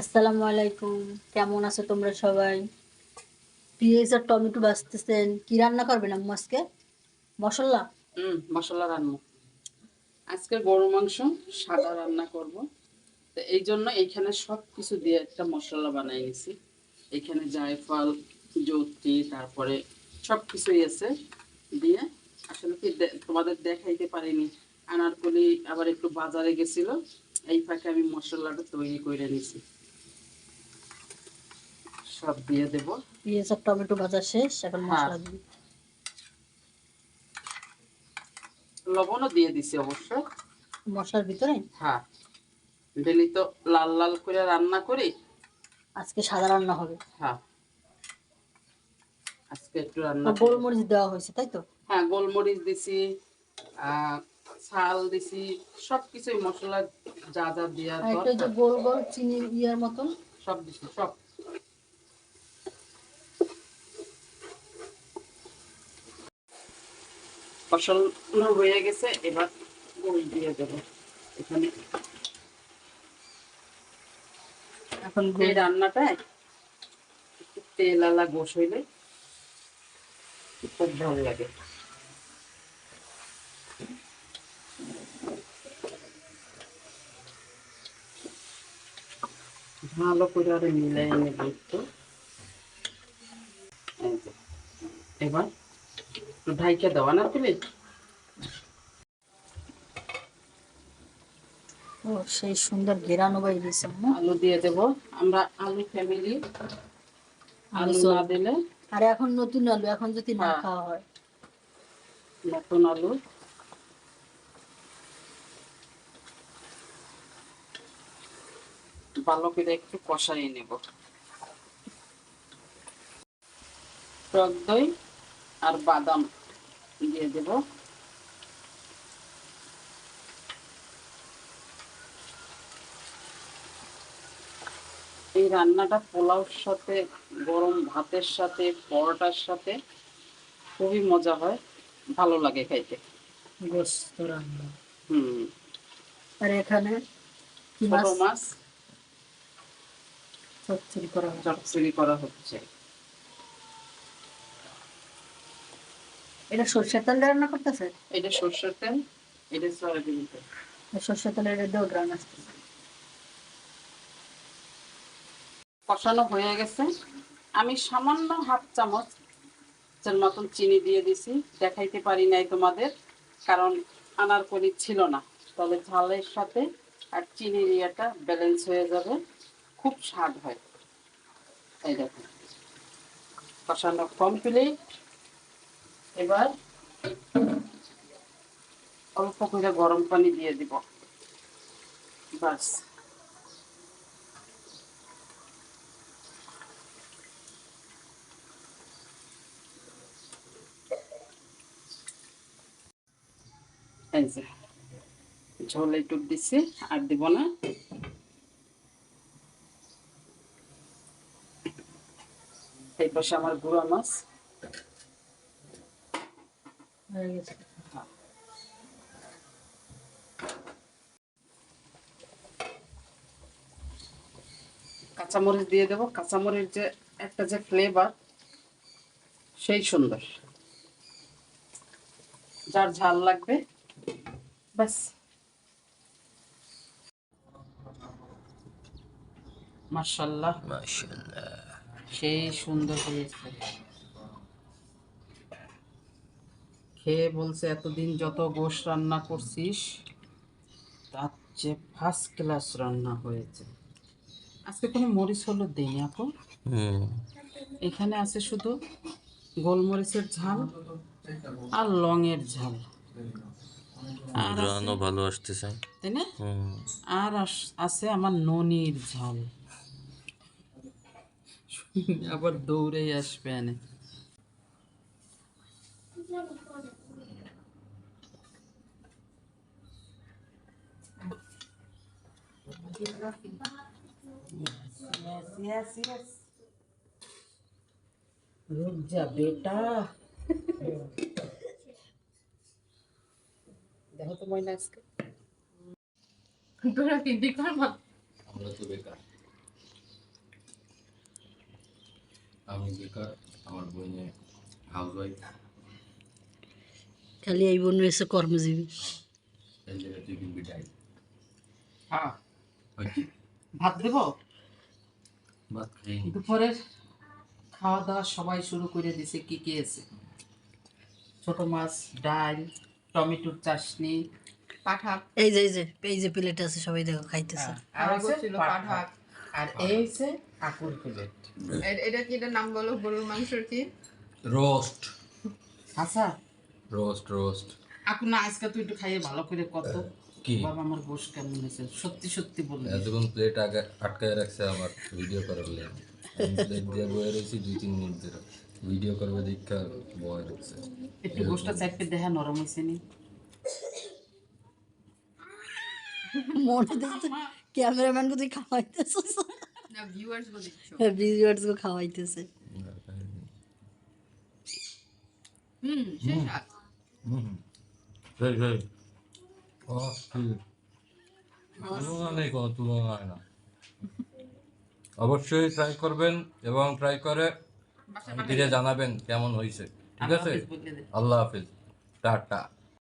আসসালামু আলাইকুম। কেমন আছো তোমরা সবাই? পেঁয়াজ আর টমেটো বাছতেছেন কি রান্না করবেন আম্মু আজকে? মশলা? হুম, মশলা রান্না। আজকে গরু মাংস, সাদা রান্না করব। তো এই জন্য এইখানে সব কিছু দিয়ে একটা মশলা বানাই নিছি। এখানে জায়ফল জত্রি তারপরে সব কিছুই আছে দিয়ে। আসলে কি তোমাদের দেখাইতে পারিনি। আনারকলি আবার একটু বাজারে গেছিল। এই ফাঁকে আমি মশলাটা তৈরি করে নিছি। সব দিয়ে দেবো। পেঁয়াজ আর টমেটো ভাজা শেষ এখন হ্যাঁ। মশলা দিই লবণও দিয়ে দিছি অবশ্য। মশলার ভিতরে? হ্যাঁ। ডেলি তো লাল লাল করে রান্না করি। আজকে সাদা রান্না হবে। হ্যাঁ। আজকে একটু রান্না। গোলমরিচ দেওয়া হয়েছে তাই তো? হ্যাঁ গোলমরিচ দিছি ছাল দিছি সব কিছুই মশলা যা যা দেওয়ার আর একটা ওই যে গোল গোল চিনি ইয়ার মতন? সব দিছি সব। ফসল হয়ে গেছে এবার গোল দিয়ে দেবো। এখানে এখন এই রান্নাটায় একটু তেল আলা গোস হইলে খুব ভালো লাগে। ভালো করে আরে মিলাই নেব একটু। এবার ঢাইকে দেওয়া না তুমি? ও সেই সুন্দর ঘেরানো বাই দিয়েছে আলু দিয়ে দেব। আমরা আলু ফ্যামিলি আলু না দিলে? আর এখন নতুন আলু এখন যদি না হ্যাঁ। খাওয়া হয়। নতুন আলু। ভালো করে একটু কষাই নেব। টক দই। আর বাদাম দিয়ে দেব। এই রান্নাটা পোলাওর সাথে গরম ভাতের সাথে পরোটার সাথে খুবই মজা হয় ভালো লাগে খাইতে। গোস্ত রান্না। হুম। আর এখানে ছোট মাছ? করা চচ্চড়ি করা হচ্ছে। এটা সর্ষের তেল দিয়ে রান্না করতেছে? এটা সর্ষের তেল এটা সয়াবিন তেল। সর্ষের তেলের দিয়েও গ্রান আসতেছে। কষানো হয়ে গেছে। আমি সামান্য হাফ চামচ মতন চিনি দিয়ে দিছি। দেখাইতে পারি নাই তোমাদের কারণ আনারকলি ছিল না। তবে ঝালের সাথে আর চিনির ইয়েটা ব্যালেন্স হয়ে যাবে। খুব স্বাদ হয়। এই দেখো। কষানো কমপ্লিট এবার অল্প করে গরম পানি দিয়ে দিব। বাস এই যে, ঝোল একটু দিছি, আর দিব না। এই পাশে আমার গুঁড়া মাছ। হয়ে গেছে। কাঁচামরিচ দিয়ে দেবো। কাঁচামরিচ যে একটা যে ফ্লেভার সেই সুন্দর। যার ঝাল লাগবে ব্যাস। মার্শাল্লাহ সেই সুন্দর হয়েছে খেয়ে বলছে এতদিন যত গোশ রান্না করছিস তার চেয়ে ফার্স্ট ক্লাস রান্না হয়েছে। আজকে কোনো মরিচ হলুদ দিইনি আপু? এখানে আছে শুধু গোলমরিচের ঝাল আর লংয়ের ঝাল। আর ভালো আসতেছে। তাই না? আর আছে আমার ননির ঝাল। আবার দৌড়েই আসবে এনে। Yes, yes, yes. रुक जा बेटा দেখো তো ময়না আজকে তোরা কি দিক মা আমরা তো বেকার আমি বেকার আমার বোনে হাউস ওয়াইফ খালি এই বোন এসে কর্মজীবী এই জায়গায় তুই কিনবি ডাই হ্যাঁ হচ্ছে ভাত দেবো? ভাত দুপুরের খাওয়া দাওয়া সবাই শুরু করে দিছে কি কি আছে। ছোট মাছ ডাল টমেটোর চাটনি পাঠা এই যে এই যে এই যে প্লেট আছে সবাই দেখো খাইতেছে। আর আর ছিল পাট আর এই হচ্ছে কাকুর প্লেট। এটা কি এটা নাম বলো? গরুর মাংসের কি? রোস্ট। আচ্ছা। Roast roast. আকু না আজকে তুই একটু খাইয়ে ভালো করে কত। কি? বাবা আমার গোশ কেমন হয়েছে সত্যি সত্যি এতক্ষণ প্লেট আগে আটকায় রাখছে আমার ভিডিও করার লেগে আমি প্লেট দিয়ে বয়ে রয়েছি দুই তিন মিনিট ধরে। ভিডিও করবে দীক্ষা বয়ে রাখছে একটু গোশটা চাপে দেখা নরম হয়েছে নি? মনে দেখতে ক্যামেরাম্যান কে তুই খাওয়াইতেছিস। না দেখছ। কে খাওয়াইতেছে। হুম হুম। সেই সেই। ও ঠিক তুলনা নেই কোনো তুলনা হয় না অবশ্যই ট্রাই করবেন এবং ট্রাই করে ধীরে জানাবেন কেমন হয়েছে। ঠিক আছে। আল্লাহ হাফিজ। টাটা।